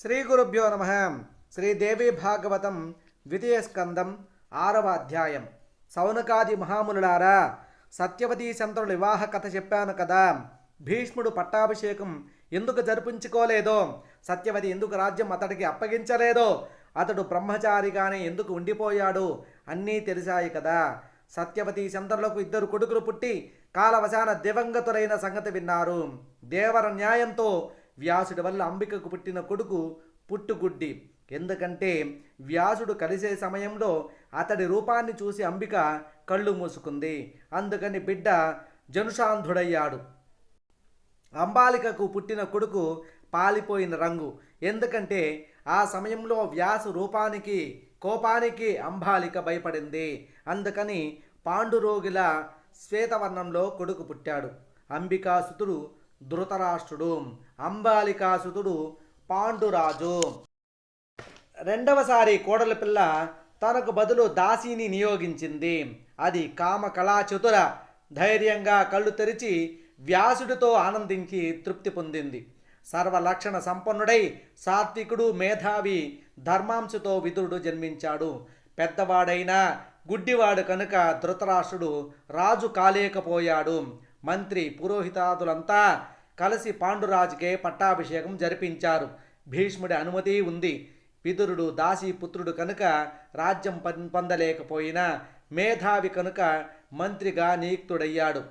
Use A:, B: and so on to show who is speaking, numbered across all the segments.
A: శ్రీ గురుభ్యో నమ శ్రీదేవి భాగవతం ద్వితీయ స్కందం ఆరవ అధ్యాయం. సౌనకాది మహామునులారా సత్యవతీ శంతరుల వివాహ కథ చెప్పాను కదా. భీష్ముడు పట్టాభిషేకం ఎందుకు జరిపించుకోలేదో సత్యవతి ఎందుకు రాజ్యం అతడికి అప్పగించలేదో అతడు బ్రహ్మచారిగానే ఎందుకు ఉండిపోయాడు అన్నీ తెలిసాయి కదా. సత్యవతి శంతరులకు ఇద్దరు కొడుకులు పుట్టి కాలవశాన దివంగతులైన సంగతి విన్నారు. దేవర న్యాయంతో వ్యాసుడి వల్ల అంబికకు పుట్టిన కొడుకు పుట్టుగుడ్డి. ఎందుకంటే వ్యాసుడు కలిసే సమయంలో అతడి రూపాన్ని చూసి అంబిక కళ్ళు మూసుకుంది. అందుకని బిడ్డ జనుషాంధుడయ్యాడు. అంబాలికకు పుట్టిన కొడుకు పాలిపోయిన రంగు. ఎందుకంటే ఆ సమయంలో వ్యాసు రూపానికి కోపానికి అంబాలిక భయపడింది. అందుకని పాండురోగిల శ్వేతవర్ణంలో కొడుకు పుట్టాడు. అంబికాసుతుడు ధృతరాష్ట్రుడు అంబాలికాసుతుడు పాండురాజు. రెండవసారి కోడల పిల్ల తనకు బదులు దాసీని నియోగించింది. అది కామ కళాచతుర ధైర్యంగా కళ్ళు తెరిచి వ్యాసుడితో ఆనందించి తృప్తి పొందింది. సర్వలక్షణ సంపన్నుడై సాత్వికుడు మేధావి ధర్మాంశతో విదురుడు జన్మించాడు. పెద్దవాడైన గుడ్డివాడు కనుక ధృతరాష్ట్రుడు రాజు కాలేకపోయాడు. మంత్రి పురోహితాదులంతా కలిసి పాండురాజుకే పట్టాభిషేకం జరిపించారు. భీష్ముడి అనుమతి ఉంది. విదురుడు దాసీపుత్రుడు కనుక రాజ్యం పొందలేకపోయినా మేధావి కనుక మంత్రిగా నియుక్తుడయ్యాడు.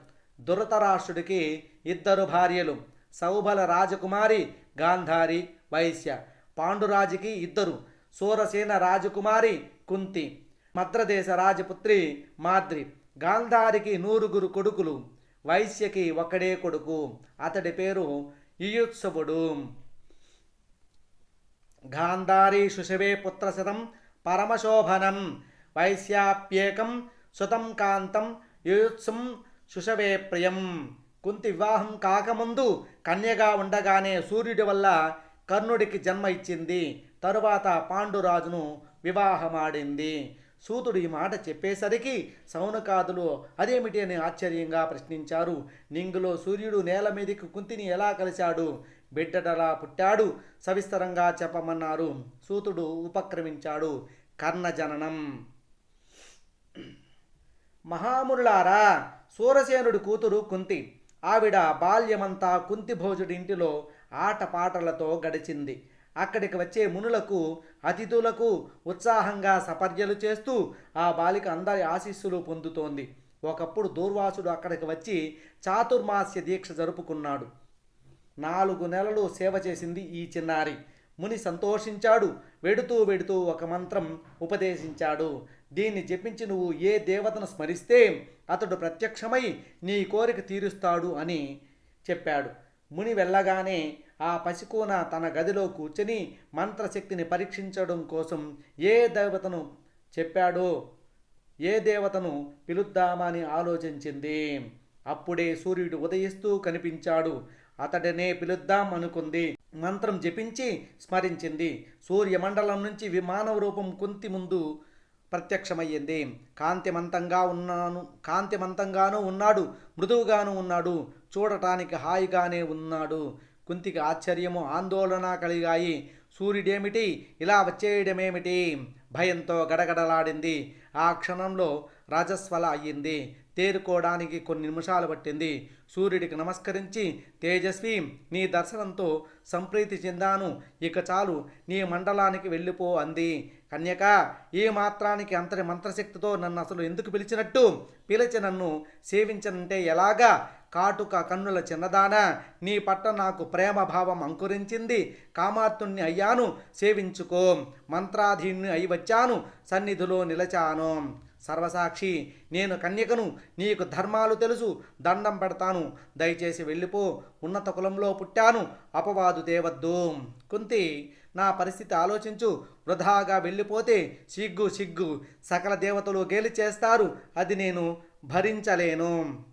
A: దురతరాష్ట్రుడికి ఇద్దరు భార్యలు సౌబల రాజకుమారి గాంధారి వైశ్య. పాండురాజుకి ఇద్దరు సూరసేన రాజకుమారి కుంతి. మద్రదేశ రాజపుత్రి మాద్రి. గాంధారికి నూరుగురు కొడుకులు. వైశ్యకి ఒకడే కొడుకు. అతడి పేరు ఇయుత్సవుడు. గాంధారీ శుశవే పుత్రశతం పరమశోభనం. వైశ్యాప్యేకం సుతం కాంతం యుయుత్సం శుశవే ప్రియం. కుంతి వివాహం కాకముందు కన్యగా ఉండగానే సూర్యుడి వల్ల కర్ణుడికి జన్మ ఇచ్చింది. తరువాత పాండురాజును వివాహమాడింది. సూతుడు ఈ మాట చెప్పేసరికి సౌనకాదులు అదేమిటి? అని ఆశ్చర్యంగా ప్రశ్నించారు. నింగులో సూర్యుడు నేల మీదకి కుంతిని ఎలా కలిశాడు? బిడ్డటలా పుట్టాడు? సవిస్తరంగా చెప్పమన్నారు. సూతుడు ఉపక్రమించాడు. కర్ణజననం మహామునులారా సూరసేనుడి కూతురు కుంతి. ఆవిడ బాల్యమంతా కుంతి భోజుడి ఇంటిలో ఆటపాటలతో గడిచింది. అక్కడికి వచ్చే మునులకు అతిథులకు ఉత్సాహంగా సపర్యలు చేస్తూ ఆ బాలిక అందరి ఆశీస్సులు పొందుతోంది. ఒకప్పుడు దూర్వాసుడు అక్కడికి వచ్చి చాతుర్మాస్య దీక్ష జరుపుకున్నాడు. నాలుగు నెలలు సేవ చేసింది ఈ చిన్నారి. ముని సంతోషించాడు వెడుతూ వెడుతూ ఒక మంత్రం ఉపదేశించాడు. దీన్ని జపించి నువ్వు ఏ దేవతను స్మరిస్తే అతడు ప్రత్యక్షమై నీ కోరిక తీరుస్తాడు అని చెప్పాడు. ముని వెళ్ళగానే ఆ పసికోన తన గదిలో కూర్చొని మంత్రశక్తిని పరీక్షించడం కోసం ఏ దేవతను చెప్పాడో ఏ దేవతను పిలుద్దామని ఆలోచించింది. అప్పుడే సూర్యుడు ఉదయిస్తూ కనిపించాడు. అతడినే పిలుద్దాం అనుకుంది. మంత్రం జపించి స్మరించింది. సూర్యమండలం నుంచి విమానవ రూపం కుంతి ముందు ప్రత్యక్షమయ్యింది. కాంతిమంతంగా ఉన్నాను కాంతిమంతంగానూ ఉన్నాడు మృదువుగాను ఉన్నాడు. చూడటానికి హాయిగానే ఉన్నాడు. కుంతికి ఆశ్చర్యము ఆందోళన కలిగాయి. సూర్యుడేమిటి? ఇలా వచ్చేయడమేమిటి? భయంతో గడగడలాడింది. ఆ క్షణంలో రాజస్వల అయ్యింది. తేరుకోవడానికి కొన్ని నిమిషాలు పట్టింది. సూర్యుడికి నమస్కరించి తేజస్వి నీ దర్శనంతో సంప్రీతి చెందాను. ఇక చాలు నీ మండలానికి వెళ్ళిపో అంది. కన్యక ఈ మాత్రానికి అంతటి మంత్రశక్తితో నన్ను అసలు ఎందుకు పిలిచినట్టు? పిలిచి నన్ను సేవించనంటే ఎలాగా? కాటుక కన్నుల చిన్నదాన నీ పట్ల నాకు ప్రేమ భావం అంకురించింది. కామార్తుణ్ణి అయ్యాను సేవించుకో. మంత్రాధీన్ని అయి వచ్చాను సన్నిధిలో నిలచాను. సర్వసాక్షి నేను కన్యకను నీకు ధర్మాలు తెలుసు దండం పెడతాను. దయచేసి వెళ్ళిపో ఉన్నత కులంలో పుట్టాను అపవాదు దేవద్దు. కుంతి నా పరిస్థితి ఆలోచించు. వృధాగా వెళ్ళిపోతే సిగ్గు సిగ్గు. సకల దేవతలు గేలి చేస్తారు అది నేను భరించలేను.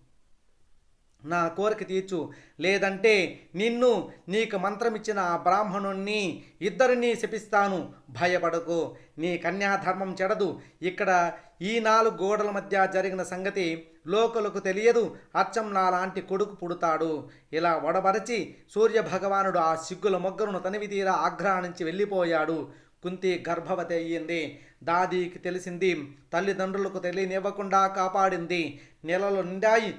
A: నా కోరిక తీర్చు. లేదంటే నిన్ను నీకు మంత్రమిచ్చిన ఆ బ్రాహ్మణుణ్ణి ఇద్దరిని శపిస్తాను. భయపడకు. నీ కన్యాధర్మం చెడదు. ఇక్కడ ఈ నాలుగు గోడల మధ్య జరిగిన సంగతి లోకలకు తెలియదు. అచ్చం నాలాంటి కొడుకు పుడతాడు. ఇలా వడబరచి సూర్య భగవానుడు ఆ సిగ్గుల మొగ్గను తనివి తీరా ఆగ్రహించి వెళ్ళిపోయాడు. కుంతి గర్భవతి అయ్యింది. దాదీకి తెలిసింది తల్లిదండ్రులకు తెలియనివ్వకుండా కాపాడింది. నెలలు నిండాయి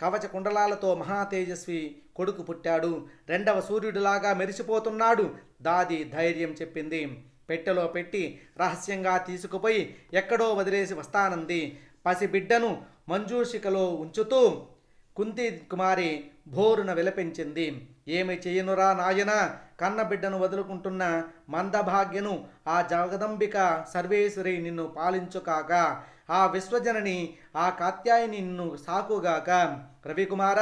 A: కవచ కుండలాలతో మహా తేజస్వి కొడుకు పుట్టాడు. రెండవ సూర్యుడిలాగా మెరిసిపోతున్నాడు. దాది ధైర్యం చెప్పింది. పెట్టెలో పెట్టి రహస్యంగా తీసుకుపోయి ఎక్కడో వదిలేసి వస్తానంది. పసిబిడ్డను మంజూషికలో ఉంచుతూ కుంతి కుమారి భోరున విలపించింది. ఏమి చేయనురా నాయన? కన్న బిడ్డను వదులుకుంటున్న మందభాగ్యను ఆ జగదంబిక సర్వేశ్వరి నిన్ను పాలించుకాక ఆ విశ్వజనని ఆ కాత్యాయని నిన్ను సాకుగాక. రవికుమార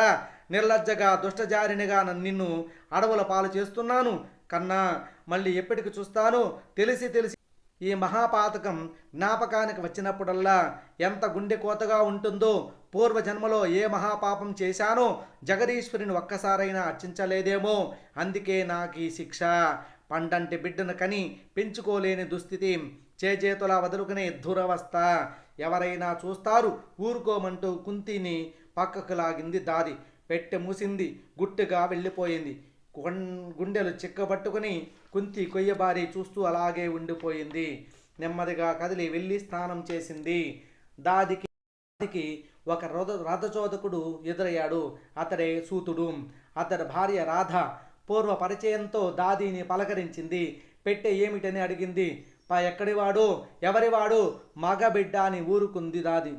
A: నిర్లజ్జగా దుష్టజారినిగా నన్ను నిన్ను అడవుల పాలు చేస్తున్నాను. కన్నా మళ్ళీ ఎప్పటికి చూస్తాను? తెలిసి తెలిసి ఈ మహాపాతకం జ్ఞాపకానికి వచ్చినప్పుడల్లా ఎంత గుండె కోతగా ఉంటుందో పూర్వజన్మలో ఏ మహాపాపం చేశానో జగదీశ్వరిని ఒక్కసారైనా అర్చించలేదేమో. అందుకే నాకు ఈ శిక్ష. పండంటి బిడ్డను కని పెంచుకోలేని దుస్థితి. చేజేతులా వదులుకునే దురవస్థ. ఎవరైనా చూస్తారు ఊరుకోమంటూ కుంతిని పక్కకు లాగింది దారి. పెట్టె మూసింది గుట్టుగా వెళ్ళిపోయింది. గుండెలు చిక్కబట్టుకుని కుంతి కొయ్యబారి చూస్తూ అలాగే ఉండిపోయింది. నెమ్మదిగా కదిలి వెళ్ళి స్నానం చేసింది. దాదికి దాదికి ఒక రథ రథచోదకుడు ఎదురయ్యాడు. అతడే సూతుడు. అతడి భార్య రాధ పూర్వ పరిచయంతో దాదిని పలకరించింది. పెట్టె ఏమిటని అడిగింది. పా ఎక్కడివాడు? ఎవరివాడు? మగబిడ్డ అని ఊరుకుంది దాది.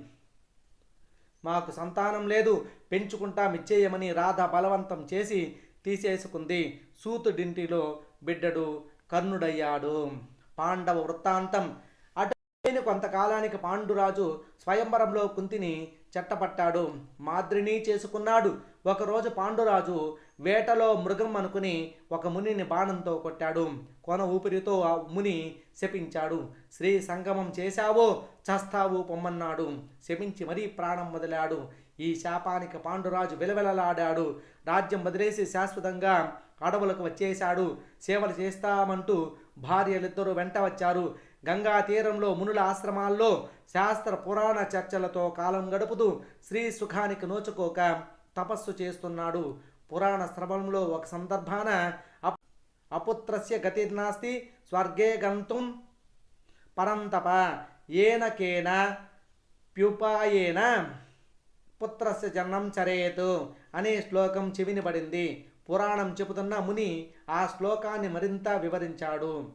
A: మాకు సంతానం లేదు. పెంచుకుంటా మిచ్చేయమని రాధ బలవంతం చేసి తీసేసుకుంది. సూతుడింటిలో బిడ్డడు కర్ణుడయ్యాడు. పాండవ వృత్తాంతం. అటు కొంతకాలానికి పాండురాజు స్వయంవరంలో కుంతిని చెట్టపట్టాడు. మాద్రిని చేసుకున్నాడు. ఒకరోజు పాండురాజు వేటలో మృగం అనుకుని ఒక మునిని బాణంతో కొట్టాడు. కొన ఊపిరితో ఆ ముని శపించాడు. శ్రీ సంగమం చేశావో? చస్తావు పొమ్మన్నాడు. శపించి మరీ ప్రాణం వదిలాడు. ఈ శాపానికి పాండురాజు విలవిలలాడాడు. రాజ్యం వదిలేసి శాశ్వతంగా అడవులకు వచ్చేశాడు. సేవలు చేస్తామంటూ భార్యలిద్దరూ వెంట వచ్చారు. గంగా తీరంలో మునుల ఆశ్రమాల్లో శాస్త్ర పురాణ చర్చలతో కాలం గడుపుతూ శ్రీ సుఖానికి నోచుకోక తపస్సు చేస్తున్నాడు. పురాణ శ్రవణంలో ఒక సందర్భాన అప్- అపుత్రస్య గతిర్నాస్తి స్వర్గే గంతుం పరంతప ఏనకేన ప్యుపాయేన పుత్రస్య జన్మం చరేతు అనే శ్లోకం చెవినబడింది పురాణం చెబుతున్న ముని ఆ శ్లోకాన్ని మరింత వివరించాడు.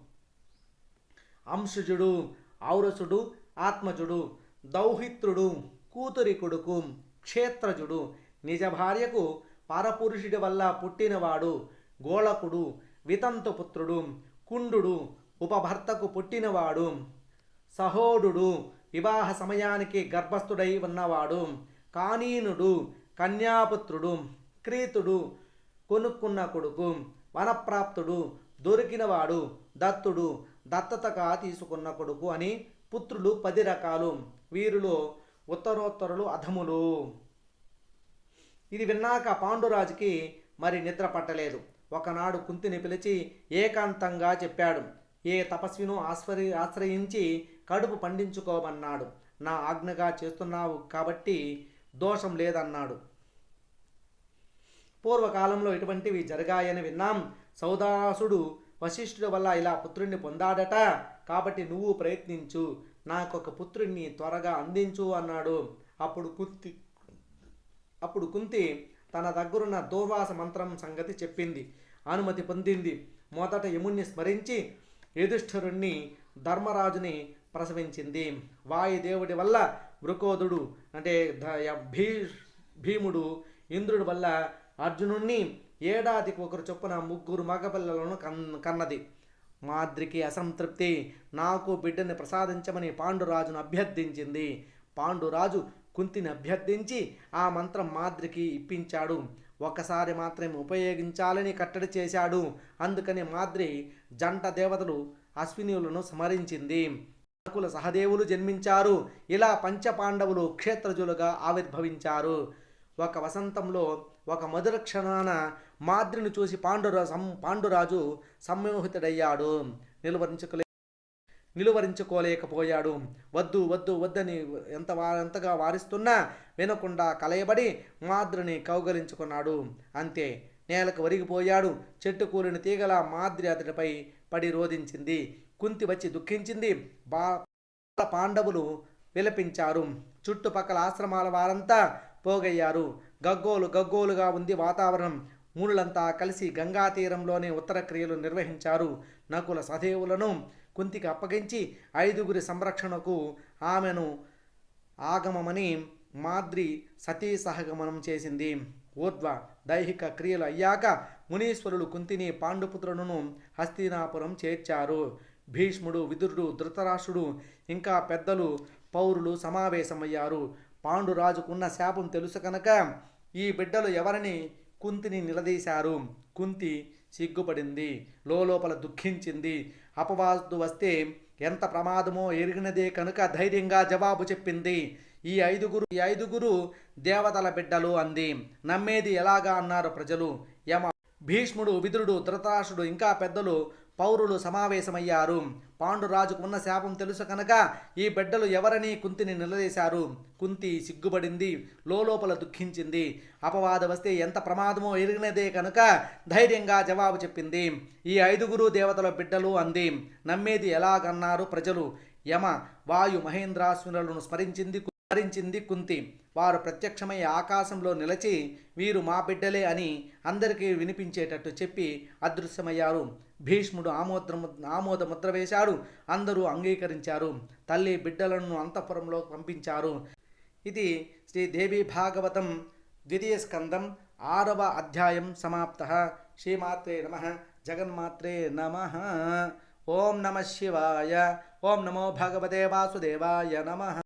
A: అంశుజుడు ఔరసుడు ఆత్మజుడు దౌహిత్రుడు కూతురి కొడుకు క్షేత్రజుడు నిజ భార్యకు పరపురుషుడి వల్ల పుట్టినవాడు గోళకుడు వితంతుపుత్రుడు కుండుడు ఉపభర్తకు పుట్టినవాడు సహోడు వివాహ సమయానికి గర్భస్థుడై ఉన్నవాడు కానీనుడు కన్యాపుత్రుడు క్రీతుడు కొనుక్కున్న కొడుకు వనప్రాప్తుడు దొరికినవాడు దత్తుడు దత్తతగా తీసుకున్న కొడుకు అని పుత్రులు పది రకాలు. వీరిలో ఉత్తరోత్తరులు అధములు. ఇది విన్నాక పాండురాజుకి మరి నిద్ర పట్టలేదు. ఒకనాడు కుంతిని పిలిచి ఏకాంతంగా చెప్పాడు ఏ తపస్విను ఆశ్వరి ఆశ్రయించి కడుపు పండించుకోమన్నాడు. నా ఆజ్ఞగా చేస్తున్నావు కాబట్టి దోషం లేదన్నాడు. పూర్వకాలంలో ఇటువంటివి జరిగాయని విన్నాం. సౌదాసుడు వశిష్ఠుడి వల్ల ఇలా పుత్రుణ్ణి పొందాడట. కాబట్టి నువ్వు ప్రయత్నించు. నాకు ఒక పుత్రుణ్ణి త్వరగా అందించు అన్నాడు. అప్పుడు కుంతి అప్పుడు కుంతి తన దగ్గరున్న దూర్వాస మంత్రం సంగతి చెప్పింది. అనుమతి పొందింది. మొదట యముణ్ణి స్మరించి యుధిష్ఠిరుణ్ణి ధర్మరాజుని ప్రసవించింది. వాయుదేవుడి వల్ల వృకోదుడు అంటే భీ భీముడు ఇంద్రుడి వల్ల అర్జునుణ్ణి ఏడాదికి ఒకరు చొప్పున ముగ్గురు మగపిల్లలను కన్ కన్నది. మాద్రికి అసంతృప్తి. నాకు బిడ్డని ప్రసాదించమని పాండురాజును అభ్యర్థించింది. పాండురాజు కుంతిని అభ్యర్థించి ఆ మంత్రం మాద్రికి ఇప్పించాడు. ఒక్కసారి మాత్రమే ఉపయోగించాలని కట్టడి చేశాడు. అందుకని మాద్రి జంట దేవతలు అశ్వినీయులను స్మరించింది. నకుల సహదేవులు జన్మించారు. ఇలా పంచపాండవులు క్షేత్రజులుగా ఆవిర్భవించారు. ఒక వసంతంలో ఒక మధుర క్షణాన మాద్రిని చూసి పాండురా సం పాండురాజు సమ్మోహితుడయ్యాడు. నిలువరించుకోలే నిలువరించుకోలేకపోయాడు. వద్దు వద్దు వద్దని ఎంత వా ఎంతగా వారిస్తున్నా వినకుండా కలయబడి మాద్రిని కౌగలించుకున్నాడు. అంతే. నేలకు ఒరిగిపోయాడు. చెట్టు కూలిన తీగల మాద్రి అతడిపై పడి రోధించింది. కుంతి వచ్చి దుఃఖించింది. బా పాండవులు విలపించారు. చుట్టుపక్కల ఆశ్రమాల వారంతా పోగయ్యారు. గగ్గోలు గగ్గోలుగా ఉంది వాతావరణం. మూనులంతా కలిసి గంగా తీరంలోనే ఉత్తర క్రియలు నిర్వహించారు. నకుల సదేవులను కుంతికి అప్పగించి ఐదుగురి సంరక్షణకు ఆమెను ఆగమమని మాద్రి సతీ సహగమనం చేసింది. ఊర్ధ్వ దైహిక క్రియలు అయ్యాక మునీశ్వరులు కుంతిని పాండుపుత్రులను హస్తినాపురం చేర్చారు. భీష్ముడు విదురుడు ధృతరాష్ట్రుడు ఇంకా పెద్దలు పౌరులు సమావేశమయ్యారు. పాండురాజుకున్న శాపం తెలుసు కనుక ఈ బిడ్డలు ఎవరిని కుంతిని నిలదీశారు? కుంతి సిగ్గుపడింది లోపల దుఃఖించింది. అపవాదు వస్తే ఎంత ప్రమాదమో ఎరిగినదే కనుక ధైర్యంగా జవాబు చెప్పింది. ఈ ఐదుగురు ఈ ఐదుగురు దేవతల బిడ్డలు అంది. నమ్మేది ఎలాగా అన్నారు ప్రజలు? యమ భీష్ముడు విదురుడు ధృతరాష్ట్రుడు ఇంకా పెద్దలు పౌరులు సమావేశమయ్యారు. పాండురాజుకు ఉన్న శాపం తెలుసు కనుక ఈ బిడ్డలు ఎవరని కుంతిని నిలదీశారు. కుంతి సిగ్గుపడింది లోపల దుఃఖించింది. అపవాదం వస్తే ఎంత ప్రమాదమో ఎరిగినదే కనుక ధైర్యంగా జవాబు చెప్పింది. ఈ ఐదుగురు దేవతల బిడ్డలు అంది. నమ్మేది ఎలాగన్నారు ప్రజలు? యమ వాయు మహేంద్రాశ్వనులను స్మరించింది స్మరించింది కుంతి. వారు ప్రత్యక్షమై ఆకాశంలో నిలచి వీరు మా బిడ్డలే అని అందరికీ వినిపించేటట్టు చెప్పి అదృశ్యమయ్యారు. భీష్ముడు ఆమోద ఆమోద ముద్ర వేశాడు అందరూ అంగీకరించారు. తల్లి బిడ్డలను అంతఃపురంలో పంపించారు. ఇది శ్రీ దేవి భాగవతం ద్వితీయ స్కందం ఆరవ అధ్యాయం సమాప్త. శ్రీమాత్రే నమ. జగన్మాత్రే నమ. ఓం నమ శివాయ. ఓం నమో భగవతే వాసుదేవాయ నమ.